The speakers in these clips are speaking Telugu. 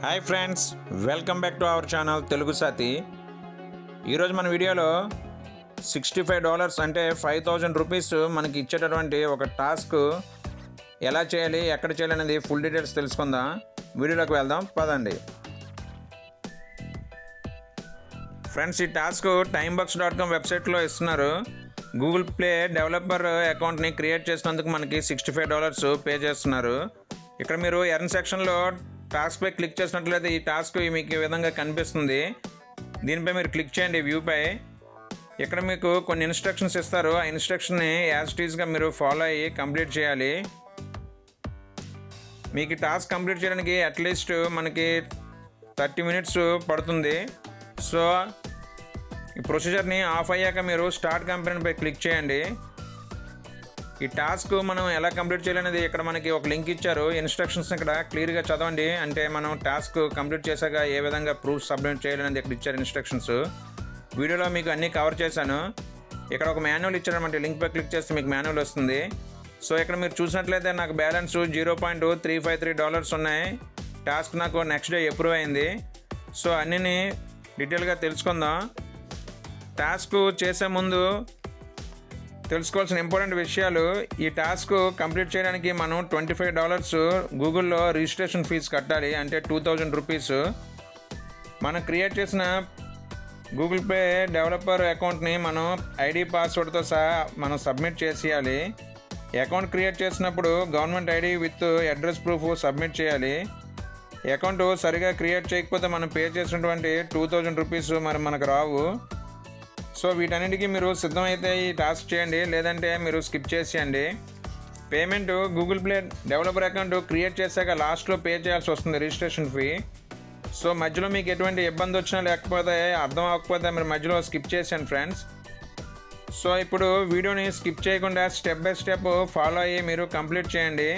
Hi friends welcome back to our channel Telugu Saathi. ఈరోజు మన వీడియోలో సిక్స్టీ ఫైవ్ డాలర్స్ అంటే ఫైవ్ థౌజండ్ రూపీస్ మనకి ఇచ్చేటటువంటి ఒక టాస్క్ ఎలా చేయాలి ఎక్కడ చేయాలి అనేది ఫుల్ డీటెయిల్స్ తెలుసుకుందాం. వీడియోలోకి వెళ్దాం పదండి. ఫ్రెండ్స్ ఈ task time box dot com వెబ్సైట్లో ఇస్తున్నారు. గూగుల్ ప్లే డెవలపర్ అకౌంట్ని క్రియేట్ చేసినందుకు మనకి సిక్స్టీ ఫైవ్ డాలర్స్ పే చేస్తున్నారు. ఇక్కడ మీరు ఎర్న్ సెక్షన్లో టాస్క్ పై క్లిక్ చేసినట్లయితే ఈ టాస్క్ మీకు ఈ విధంగా కనిపిస్తుంది. దీనిపై మీరు క్లిక్ చేయండి వ్యూపై ఇక్కడ మీకు కొన్ని ఇన్స్ట్రక్షన్స్ ఇస్తారు. ఆ ఇన్స్ట్రక్షన్ని యాజ్ టీజ్గా మీరు ఫాలో అయ్యి కంప్లీట్ చేయాలి. మీకు టాస్క్ కంప్లీట్ చేయడానికి అట్లీస్ట్ మనకి థర్టీ మినిట్స్ పడుతుంది. సో ఈ ప్రొసీజర్ని ఆఫ్ అయ్యాక మీరు స్టార్ట్ కంపెనీపై క్లిక్ చేయండి. ఈ టాస్క్ మనం ఎలా కంప్లీట్ చేయాలనేది ఇక్కడ మనకి ఒక లింక్ ఇచ్చారు. ఇన్స్ట్రక్షన్స్ ఇక్కడ క్లియర్గా చదవండి. అంటే మనం టాస్క్ కంప్లీట్ చేశాక ఏ విధంగా ప్రూఫ్ సబ్మిట్ చేయాలనేది ఇక్కడ ఇచ్చారు ఇన్స్ట్రక్షన్స్. వీడియోలో మీకు అన్నీ కవర్ చేశాను. ఇక్కడ ఒక మాన్యువల్ ఇచ్చారన్నమాట లింక్పై క్లిక్ చేస్తే మీకు మాన్యువల్ వస్తుంది. సో ఇక్కడ మీరు చూసినట్లయితే నాకు balance zero point three five three dollars ఉన్నాయి. టాస్క్ నాకు నెక్స్ట్ డే అప్రూవ్ అయింది. సో అన్నీ డీటెయిల్గా తెలుసుకుందాం. టాస్క్ చేసే ముందు తెలుసుకోవాల్సిన ఇంపార్టెంట్ విషయాలు ఈ టాస్క్ కంప్లీట్ చేయడానికి మనం ట్వంటీ ఫైవ్ డాలర్స్ గూగుల్లో రిజిస్ట్రేషన్ ఫీజు కట్టాలి అంటే టూ థౌజండ్ రూపీస్ మనం క్రియేట్ చేసిన గూగుల్ పే డెవలపర్ అకౌంట్ని మనం ఐడి పాస్వర్డ్తో సహా మనం సబ్మిట్ చేసేయాలి. అకౌంట్ క్రియేట్ చేసినప్పుడు government ID with address proof submit చేయాలి. అకౌంట్ సరిగా క్రియేట్ చేయకపోతే మనం పే చేసినటువంటి టూ థౌజండ్ రూపీస్ మరి మనకు రావు. సో వీటన్నిటికీ మీరు సిద్ధమైతే ఈ టాస్క్ చేయండి లేదంటే మీరు స్కిప్ చేసేయండి. Payment Google Play developer account create చేశాక లాస్ట్లో పే చేయాల్సి వస్తుంది రిజిస్ట్రేషన్ ఫీ. సో మధ్యలో మీకు ఎటువంటి ఇబ్బంది వచ్చినా లేకపోతే అర్థం అవ్వకపోతే మీరు మధ్యలో స్కిప్ చేసాను ఫ్రెండ్స్. సో ఇప్పుడు వీడియోని స్కిప్ చేయకుండా స్టెప్ బై స్టెప్ ఫాలో అయ్యి మీరు కంప్లీట్ చేయండి.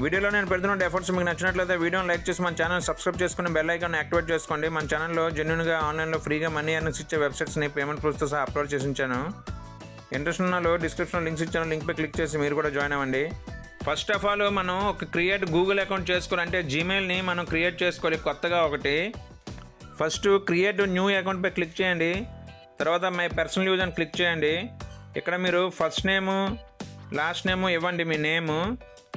వీడియోలో నేను పెడుతున్న ఎఫర్ట్స్ మీకు నచ్చినట్లయితే వీడియోని లైక్ చేసి మన ఛానల్ సబ్స్క్రైబ్ చేసుకుని బెల్ ఐకాన్ యాక్టివేట్ చేసుకోండి. మన ఛానల్లో జెన్యున్గా ఆన్లైన్లో ఫ్రీగా మనీ అర్నింగ్స్ ఇచ్చే వెబ్సైట్స్ని పేమెంట్ ప్రూఫ్తో సహా అప్లోడ్ చేసి ఉంచాను. ఇంట్రెస్ట్ ఉన్న డిస్క్రిప్షన్లో లింక్స్ ఇచ్చాను లింక్పై క్లిక్ చేసి మీరు కూడా జాయిన్ అవ్వండి. ఫస్ట్ ఆఫ్ ఆల్ మనం ఒక క్రియేట్ గూగుల్ అకౌంట్ చేసుకోవాలి అంటే జీమెయిల్ని మనం క్రియేట్ చేసుకోవాలి కొత్తగా ఒకటి. ఫస్ట్ క్రియేట్ న్యూ అకౌంట్పై క్లిక్ చేయండి. తర్వాత మై పర్సనల్ యూజ్ అని క్లిక్ చేయండి. ఇక్కడ మీరు ఫస్ట్ నేము లాస్ట్ నేము ఇవ్వండి మీ నేము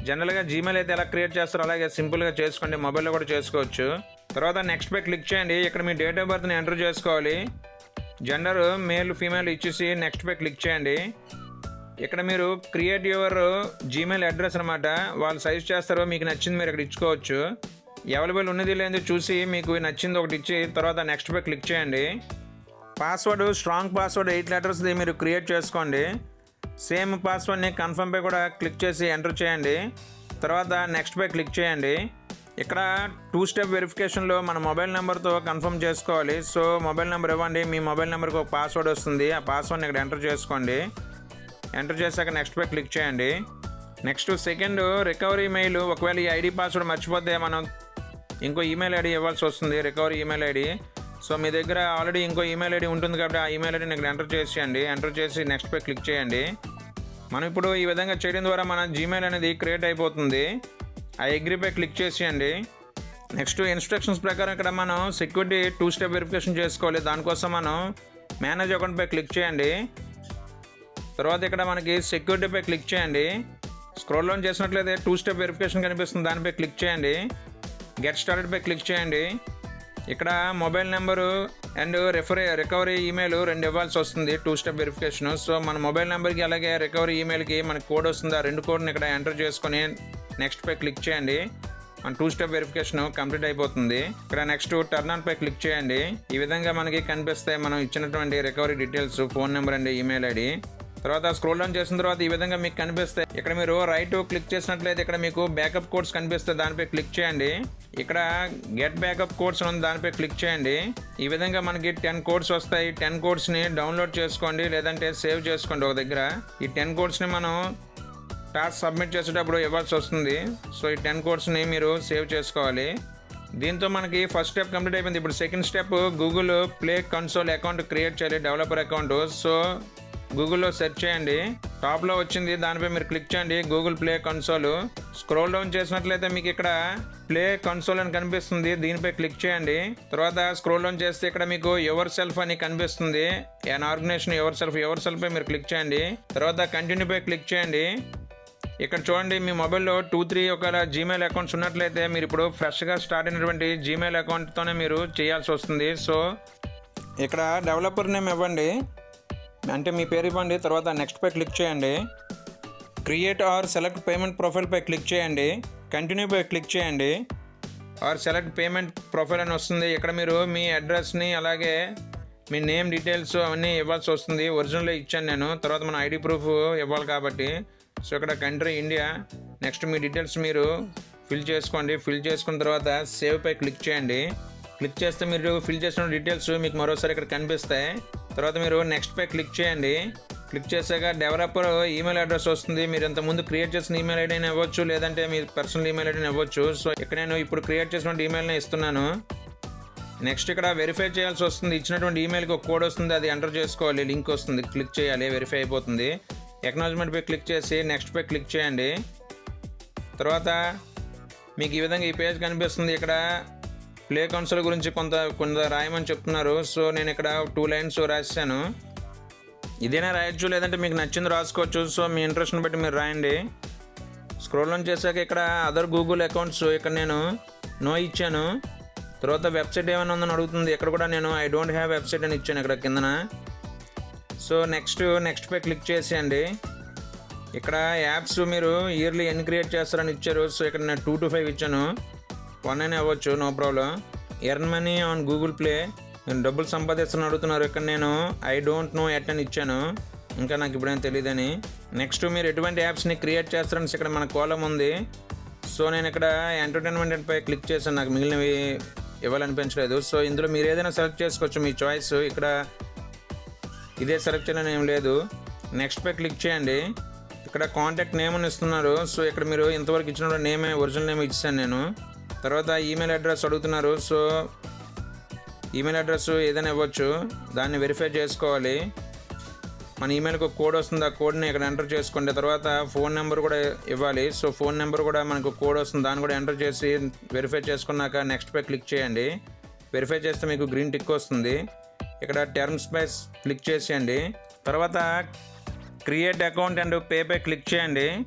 జనరల్గా జీమెయిల్ అయితే ఎలా క్రియేట్ చేస్తారో అలాగే సింపుల్గా చేసుకోండి. మొబైల్లో కూడా చేసుకోవచ్చు. తర్వాత నెక్స్ట్ పై క్లిక్ చేయండి. ఇక్కడ మీ డేట్ ఆఫ్ బర్త్ని ఎంటర్ చేసుకోవాలి. జెండర్ మేల్ ఫీమేల్ ఇచ్చేసి నెక్స్ట్ పై క్లిక్ చేయండి. ఇక్కడ మీరు క్రియేట్ యువర్ జీమెయిల్ అడ్రస్ అనమాట వాళ్ళు సైజ్ చేస్తారో మీకు నచ్చింది మీరు ఇక్కడ ఇచ్చుకోవచ్చు. అవైలబుల్ ఉన్నది లేదో చూసి మీకు నచ్చింది ఒకటి ఇచ్చి తర్వాత నెక్స్ట్ పై క్లిక్ చేయండి. పాస్వర్డ్ స్ట్రాంగ్ పాస్వర్డ్ ఎయిట్ లెటర్స్ది మీరు క్రియేట్ చేసుకోండి. సేమ్ పాస్వర్డ్ని కన్ఫర్మ్పై కూడా క్లిక్ చేసి ఎంటర్ చేయండి. తర్వాత నెక్స్ట్పై క్లిక్ చేయండి. ఇక్కడ టూ స్టెప్ వెరిఫికేషన్లో మన మొబైల్ నెంబర్తో కన్ఫర్మ్ చేసుకోవాలి. సో మొబైల్ నెంబర్ ఇవ్వండి. మీ మొబైల్ నెంబర్కి ఒక పాస్వర్డ్ వస్తుంది. ఆ పాస్వర్డ్ని ఇక్కడ ఎంటర్ చేసుకోండి. ఎంటర్ చేశాక నెక్స్ట్ పై క్లిక్ చేయండి. Next second recovery mail. ఒకవేళ ఈ ఐడి పాస్వర్డ్ మర్చిపోతే మనం ఇంకో ఈమెయిల్ ఐడి ఇవ్వాల్సి వస్తుంది. Recovery email ID. సో మీ దగ్గర ఆల్రెడీ ఇంకో ఈమెయిల్ ఐడి ఉంటుంది కాబట్టి ఆ ఈమెయిల్ ఐడిని ఇక్కడ ఎంటర్ చేసేయండి ఎంటర్ చేసి నెక్స్ట్ పై క్లిక్ చేయండి. మనం ఇప్పుడు ఈ విధంగా చేయడం ద్వారా మన జీమెయిల్ అనేది క్రియేట్ అయిపోతుంది. ఆ అగ్రీపై క్లిక్ చేసేయండి నెక్స్ట్ ఇన్స్ట్రక్షన్స్ ప్రకారం ఇక్కడ మనం సెక్యూరిటీ టూ స్టెప్ వెరిఫికేషన్ చేసుకోవాలి. దానికోసం మనం మేనేజ్ అకౌంట్పై క్లిక్ చేయండి. తర్వాత ఇక్కడ మనకి సెక్యూరిటీపై క్లిక్ చేయండి. స్క్రోల్ డౌన్ చేసినట్లయితే టూ స్టెప్ వెరిఫికేషన్ కనిపిస్తుంది. దానిపై క్లిక్ చేయండి. గెట్ స్టార్టెడ్పై క్లిక్ చేయండి. ఇక్కడ mobile number and referee recovery email రెండు ఇవ్వాల్సి వస్తుంది టూ స్టెప్ వెరిఫికేషన్. సో మన మొబైల్ నెంబర్కి అలాగే రికవరీ ఈమెయిల్కి మనకి కోడ్ వస్తుంది. ఆ రెండు కోడ్ని ఇక్కడ ఎంటర్ చేసుకొని నెక్స్ట్ పై క్లిక్ చేయండి. మన టూ స్టెప్ వెరిఫికేషన్ కంప్లీట్ అయిపోతుంది. ఇక్కడ నెక్స్ట్ టర్న్ ఆన్ పై క్లిక్ చేయండి. ఈ విధంగా మనకి కనిపిస్తాయి మనం ఇచ్చినటువంటి recovery details phone number and email ID. తర్వాత స్క్రోల్ డౌన్ చేసిన తర్వాత ఈ విధంగా మీకు కనిపిస్తాయి ఇక్కడ మీరు రైట్ క్లిక్ చేసినట్లయితే ఇక్కడ మీకు బ్యాకప్ కోడ్స్ కనిపిస్తే దానిపై క్లిక్ చేయండి. ఇక్కడ గెట్ బ్యాకప్ కోడ్స్ ఉంది దానిపై క్లిక్ చేయండి. ఈ విధంగా మనకి టెన్ కోడ్స్ వస్తాయి. టెన్ కోడ్స్ని డౌన్లోడ్ చేసుకోండి. లేదంటే సేవ్ చేసుకోండి ఒక దగ్గర. ఈ టెన్ కోడ్స్ని మనం టాస్క్ సబ్మిట్ చేసేటప్పుడు ఇవ్వాల్సి వస్తుంది. సో ఈ టెన్ కోడ్స్ని మీరు సేవ్ చేసుకోవాలి. దీంతో మనకి ఫస్ట్ స్టెప్ కంప్లీట్ అయిపోయింది. ఇప్పుడు second step Google play console account create చేయాలి. డెవలపర్ అకౌంట్ సో గూగుల్లో సెర్చ్ చేయండి. టాప్లో వచ్చింది దానిపై మీరు క్లిక్ చేయండి. Google play console. Scroll down చేసినట్లయితే మీకు ఇక్కడ ప్లే కన్సోల్ అని కనిపిస్తుంది. దీనిపై క్లిక్ చేయండి. తర్వాత స్క్రోల్ డౌన్ చేస్తే ఇక్కడ మీకు ఎవర్ సెల్ఫ్ అని కనిపిస్తుంది. అన్ ఆర్గనైజేషన్ ఎవర్ సెల్ఫ్ ఎవర్ సెల్ఫ్పై మీరు క్లిక్ చేయండి. తర్వాత కంటిన్యూపై క్లిక్ చేయండి. ఇక్కడ చూడండి మీ మొబైల్లో టూ త్రీ ఒకవేళ జీమెయిల్ అకౌంట్స్ ఉన్నట్లయితే మీరు ఇప్పుడు ఫ్రెష్గా స్టార్ట్ అయినటువంటి జీమెయిల్ అకౌంట్తోనే మీరు చేయాల్సి వస్తుంది. సో ఇక్కడ డెవలపర్ నేమ్ ఇవ్వండి. అంటే మీ పేరు ఇవ్వండి తర్వాత నెక్స్ట్ పై క్లిక్ చేయండి. Create or select payment profile pi click చేయండి. కంటిన్యూ పై క్లిక్ చేయండి. ఆర్ సెలెక్ట్ పేమెంట్ ప్రొఫైల్ అని వస్తుంది. ఇక్కడ మీరు మీ అడ్రస్ని అలాగే మీ నేమ్ డీటెయిల్స్ అవన్నీ ఇవ్వాల్సి వస్తుంది. ఒరిజినల్లో ఇచ్చాను నేను. తర్వాత మన ఐడి ప్రూఫ్ ఇవ్వాలి కాబట్టి. సో ఇక్కడ కంట్రీ ఇండియా నెక్స్ట్ మీ డీటెయిల్స్ మీరు ఫిల్ చేసుకోండి. ఫిల్ చేసుకున్న తర్వాత సేవ్ పై క్లిక్ చేయండి. క్లిక్ చేస్తే మీరు ఫిల్ చేసిన డీటెయిల్స్ మీకు మరోసారి ఇక్కడ కనిపిస్తాయి. తర్వాత మీరు నెక్స్ట్ పై క్లిక్ చేయండి. క్లిక్ చేశాక డెవలపర్ ఈమెయిల్ అడ్రస్ వస్తుంది. మీరు ఇంతకుముందు ముందు క్రియేట్ చేసిన ఈమెయిల్ ఐడిని ఇవ్వచ్చు లేదంటే మీ పర్సనల్ ఈమెయిల్ ఐడిని ఇవ్వచ్చు. సో ఇక్కడ నేను ఇప్పుడు క్రియేట్ చేసిన ఈమెయిల్ని ఇస్తున్నాను. నెక్స్ట్ ఇక్కడ వెరిఫై చేయాల్సి వస్తుంది. ఇచ్చినటువంటి ఈమెయిల్కి ఒక కోడ్ వస్తుంది. అది ఎంటర్ చేసుకోవాలి. లింక్ వస్తుంది. క్లిక్ చేయాలి. వెరిఫై అయిపోతుంది. ఎక్నాలజ్మెంట్ పై క్లిక్ చేసి నెక్స్ట్ పై క్లిక్ చేయండి. తర్వాత మీకు ఈ విధంగా ఈ పేజ్ కనిపిస్తుంది. ఇక్కడ ప్లే కౌన్సిల్ గురించి కొంత కొంత రాయమని చెప్తున్నారు. సో నేను ఇక్కడ టూ లైన్స్ రాశాను. ఇదేనా రాయొచ్చు? లేదంటే మీకు నచ్చింది రాసుకోవచ్చు. సో మీ ఇంట్రెస్ట్ని బట్టి మీరు రాయండి. స్క్రోల్ ఆన్ చేశాక ఇక్కడ అదర్ గూగుల్ అకౌంట్స్ ఇక్కడ నేను నో ఇచ్చాను. తర్వాత వెబ్సైట్ ఏమైనా ఉందని అడుగుతుంది. ఇక్కడ కూడా నేను ఐ డోంట్ హ్యావ్ వెబ్సైట్ అని ఇచ్చాను ఇక్కడ కిందన. సో నెక్స్ట్ నెక్స్ట్ పై క్లిక్ చేసేయండి. ఇక్కడ యాప్స్ మీరు ఇయర్లీ ఎన్ని క్రియేట్ చేస్తారని ఇచ్చారు. సో ఇక్కడ నేను టూ టు ఫైవ్ ఇచ్చాను. వన్ అయినా అవ్వచ్చు no problem earn money on Google play నేను డబ్బులు సంపాదిస్తున్న అడుగుతున్నారు ఇక్కడ నేను. ఐ డోంట్ నో ఎట్ అని ఇచ్చాను. ఇంకా నాకు ఇప్పుడేం తెలియదని నెక్స్ట్ మీరు ఎటువంటి యాప్స్ని క్రియేట్ చేస్తారని ఇక్కడ మన కోలం ఉంది. సో నేను ఇక్కడ ఎంటర్టైన్మెంట్ పై క్లిక్ చేశాను. నాకు మిగిలినవి ఇవ్వాలనిపించలేదు. సో ఇందులో మీరు ఏదైనా సెలెక్ట్ చేసుకోవచ్చు మీ చాయిస్ ఇక్కడ ఇదే సెలెక్ట్ చేయడం ఏం లేదు. నెక్స్ట్ పై క్లిక్ చేయండి. ఇక్కడ కాంటాక్ట్ నేమ్ అని ఇస్తున్నారు. సో ఇక్కడ మీరు ఇంతవరకు ఇచ్చిన నేమే ఒరిజినల్ నేమ్ ఇచ్చాను నేను. తర్వాత ఈమెయిల్ అడ్రస్ అడుగుతున్నారు. సో ఈమెయిల్ అడ్రస్ ఏదైనా ఇవ్వచ్చు. దాన్ని వెరిఫై చేసుకోవాలి. మన ఈమెయిల్కి కోడ్ వస్తుంది. ఆ కోడ్ని ఇక్కడ ఎంటర్ చేసుకోండి. తర్వాత ఫోన్ నెంబర్ కూడా ఇవ్వాలి. సో ఫోన్ నెంబర్ కూడా మనకు కోడ్ వస్తుంది. దాన్ని కూడా ఎంటర్ చేసి వెరిఫై చేసుకున్నాక నెక్స్ట్ పై క్లిక్ చేయండి. వెరిఫై చేస్తే మీకు గ్రీన్ టిక్ వస్తుంది. ఇక్కడ టర్మ్స్ పై క్లిక్ చేసేయండి. తర్వాత క్రియేట్ అకౌంట్ అండ్ పే పై క్లిక్ చేయండి.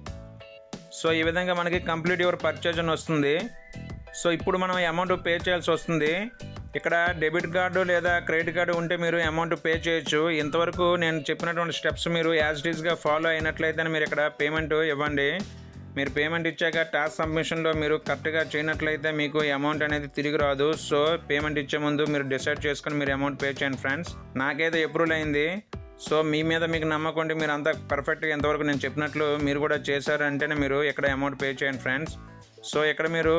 సో ఈ విధంగా మనకి కంప్లీట్ యువర్ పర్చేజ్ అని వస్తుంది. సో ఇప్పుడు మనం అమౌంట్ పే చేయాల్సి వస్తుంది. ఇక్కడ డెబిట్ కార్డు లేదా క్రెడిట్ కార్డు ఉంటే మీరు అమౌంట్ పే చేయొచ్చు. ఇంతవరకు నేను చెప్పినటువంటి స్టెప్స్ మీరు యాజ్గా ఫాలో అయినట్లయితే మీరు ఇక్కడ పేమెంట్ ఇవ్వండి. మీరు పేమెంట్ ఇచ్చాక టాస్క్ సబ్మిషన్లో మీరు కరెక్ట్గా చేయనట్లయితే మీకు అమౌంట్ అనేది తిరిగి రాదు. సో పేమెంట్ ఇచ్చే ముందు మీరు డిసైడ్ చేసుకుని మీరు అమౌంట్ పే చేయండి ఫ్రెండ్స్ నాకైతే అప్రూవల్ అయింది. సో మీ మీద మీకు నమ్మకం ఉంటే మీరు అంతా పర్ఫెక్ట్గా ఎంతవరకు నేను చెప్పినట్లు మీరు కూడా చేశారంటేనే మీరు ఇక్కడ అమౌంట్ పే చేయండి ఫ్రెండ్స్ సో ఇక్కడ మీరు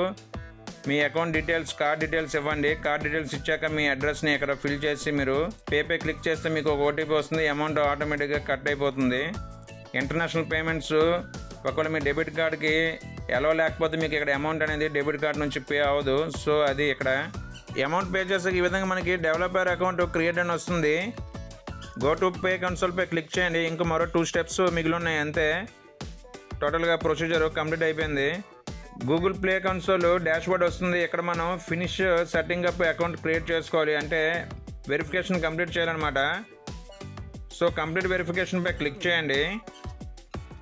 మీ అకౌంట్ డీటెయిల్స్ కార్డ్ డీటెయిల్స్ ఇవ్వండి. కార్డ్ డీటెయిల్స్ ఇచ్చాక మీ అడ్రస్ని ఇక్కడ ఫిల్ చేసి మీరు పేపే క్లిక్ చేస్తే మీకు ఒక ఓటీపీ వస్తుంది. అమౌంట్ ఆటోమేటిక్గా కట్ అయిపోతుంది. ఇంటర్నేషనల్ పేమెంట్స్ ఒకవేళ మీ డెబిట్ కార్డ్కి ఎలా లేకపోతే మీకు ఇక్కడ అమౌంట్ అనేది డెబిట్ కార్డ్ నుంచి పే అవ్వదు. సో అది ఇక్కడ అమౌంట్ పే చేసాక ఈ విధంగా మనకి డెవలపర్ అకౌంట్ క్రియేట్ అని వస్తుంది. Go to pay console pay click చేయండి. ఇంకా మరో టూ స్టెప్స్ మిగిలి ఉన్నాయి. అంతే. టోటల్గా ప్రొసీజర్ కంప్లీట్ అయిపోయింది. Google play console dashboard వస్తుంది. ఇక్కడ మనం finish setting up account create చేసుకోవాలి అంటే వెరిఫికేషన్ కంప్లీట్ చేయాలన్నమాట. సో కంప్లీట్ వెరిఫికేషన్ పై క్లిక్ చేయండి.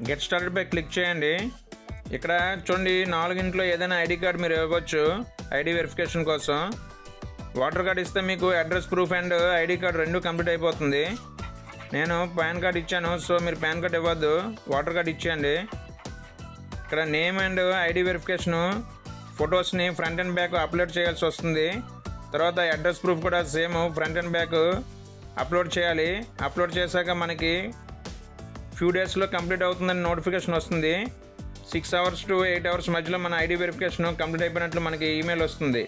గెట్ స్టార్టెడ్ పై క్లిక్ చేయండి. ఇక్కడ చూడండి నాలుగింట్లో ఏదైనా ఐడి కార్డ్ మీరు ఇవ్వచ్చు ఐడి వెరిఫికేషన్ కోసం. వాటర్ కార్డ్ ఇస్తే మీకు address proof and ID card రెండు కంప్లీట్ అయిపోతుంది. నేను పాన్ కార్డ్ ఇచ్చాను సో మీరు పాన్ కార్డ్ ఇవ్వద్దు వాటర్ కార్డ్ ఇచ్చేయండి. ఇక్కడ నేమ్ అండ్ ఐడి వెరిఫికేషను ఫొటోస్ని ఫ్రంట్ అండ్ బ్యాక్ అప్లోడ్ చేయాల్సి వస్తుంది. తర్వాత అడ్రస్ ప్రూఫ్ కూడా same front and back upload చేయాలి. అప్లోడ్ చేశాక మనకి ఫ్యూ డేస్లో కంప్లీట్ అవుతుందని నోటిఫికేషన్ వస్తుంది. Six hours to eight hours మధ్యలో మన ఐడి వెరిఫికేషన్ కంప్లీట్ అయిపోయినట్లు మనకి ఈమెయిల్ వస్తుంది.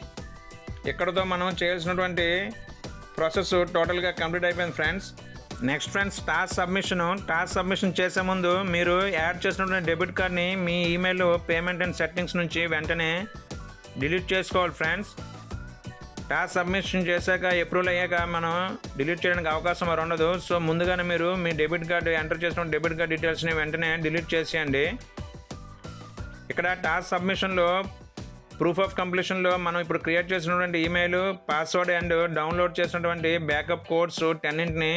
ఇక్కడతో మనం చేయాల్సినటువంటి ప్రాసెస్ టోటల్గా కంప్లీట్ అయిపోయింది friends next friends task submission task submission చేసే ముందు మీరు యాడ్ చేసినటువంటి డెబిట్ కార్డ్ని మీ ఈమెయిల్ పేమెంట్ అండ్ సెట్టింగ్స్ నుంచి వెంటనే డిలీట్ చేసుకోవాలి ఫ్రెండ్స్ టాస్క్ సబ్మిషన్ చేశాక అప్రూవల్ అయ్యాక మనం డిలీట్ చేయడానికి అవకాశం మరి ఉండదు. సో ముందుగానే మీరు మీ డెబిట్ కార్డు ఎంటర్ చేసిన డెబిట్ కార్డ్ డీటెయిల్స్ని వెంటనే డిలీట్ చేసేయండి. ఇక్కడ టాస్క్ సబ్మిషన్లో ప్రూఫ్ ఆఫ్ కంప్లీషన్లో మనం ఇప్పుడు క్రియేట్ చేసినటువంటి ఈమెయిల్ పాస్వర్డ్ అండ్ డౌన్లోడ్ చేసినటువంటి బ్యాకప్ కోడ్స్ టెన్నింటిని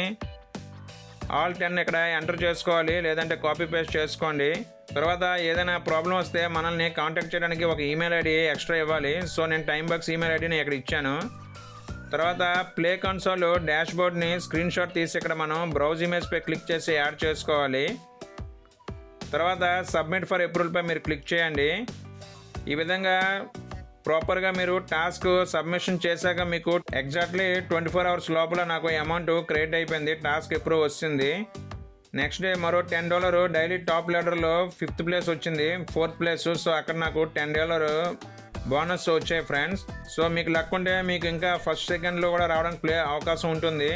ఆల్ టెన్ ఇక్కడ ఎంటర్ చేసుకోవాలి లేదంటే కాపీ పేస్ట్ చేసుకోండి. తర్వాత ఏదైనా ప్రాబ్లం వస్తే మనల్ని కాంటాక్ట్ చేయడానికి ఒక ఈమెయిల్ ఐడి ఎక్స్ట్రా ఇవ్వాలి. సో నేను టైం బాక్స్ ఈమెయిల్ ఐడిని ఇక్కడ ఇచ్చాను. తర్వాత ప్లే కన్సోల్ డాష్ బోర్డ్ని స్క్రీన్ షాట్ తీసి ఇక్కడ మనం బ్రౌజ్ ఇమేజ్పై క్లిక్ చేసి యాడ్ చేసుకోవాలి. తర్వాత సబ్మిట్ ఫర్ అప్రూవల్పై మీరు క్లిక్ చేయండి. ఈ విధంగా ప్రాపర్గా మీరు టాస్క్ సబ్మిషన్ చేశాక మీకు ఎగ్జాక్ట్లీ ట్వంటీ ఫోర్ అవర్స్ లోపల నాకు అమౌంట్ క్రియేట్ అయిపోయింది. టాస్క్ ఎప్పుడు వచ్చింది నెక్స్ట్ డే మరో టెన్ డాలర్ డైలీ టాప్ లెడర్లో ఫిఫ్త్ ప్లేస్ వచ్చింది. ఫోర్త్ ప్లేస్ సో అక్కడ నాకు టెన్ డాలర్ బోనస్ వచ్చాయి ఫ్రెండ్స్ సో మీకు లక్ ఉంటే మీకు ఇంకా ఫస్ట్ సెకండ్లో కూడా రావడానికి ప్లే అవకాశం ఉంటుంది.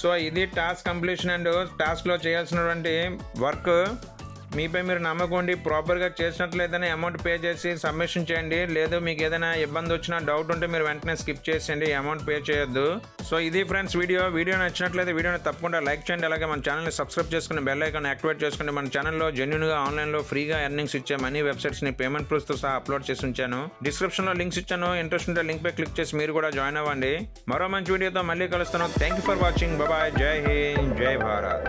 సో ఇది టాస్క్ కంప్లీషన్ అండ్ టాస్క్లో చేయాల్సినటువంటి వర్క్ మీపై మీరు నమ్మకం ఉండి ప్రాపర్గా చేసినట్లయితేనే అమౌంట్ పే చేసి సబ్మిషన్ చేయండి. లేదు మీకు ఏదైనా ఇబ్బంది వచ్చినా డౌట్ ఉంటే మీరు వెంటనే స్కిప్ చేసేయండి. అమౌంట్ పే చేయొద్దు. సో ఇది ఫ్రెండ్స్ వీడియో వీడియో నచ్చినట్లయితే వీడియోని తప్పకుండా లైక్ చేయండి. అలాగే మన ఛానల్ని సబ్స్క్రైబ్ చేసుకుని బెల్ ఐకాన్ యాక్టివేట్ చేసుకుని మన ఛానల్లో జెన్యున్గా ఆన్లైన్లో ఫ్రీగా ఎర్నింగ్స్ ఇచ్చే మనీ వెబ్సైట్స్ని పేమెంట్ ప్రూఫ్తో సహా అప్లోడ్ చేసి ఉంచాను. డిస్క్రిప్షన్లో లింక్స్ ఇచ్చాను. ఇంట్రెస్ట్ ఉంటే లింక్ పై క్లిక్ చేసి మీరు కూడా జాయిన్ అవ్వండి. మరో మంచి వీడియోతో మళ్ళీ కలుస్తాను thank you for watching bye జై హింద్ జై భారత్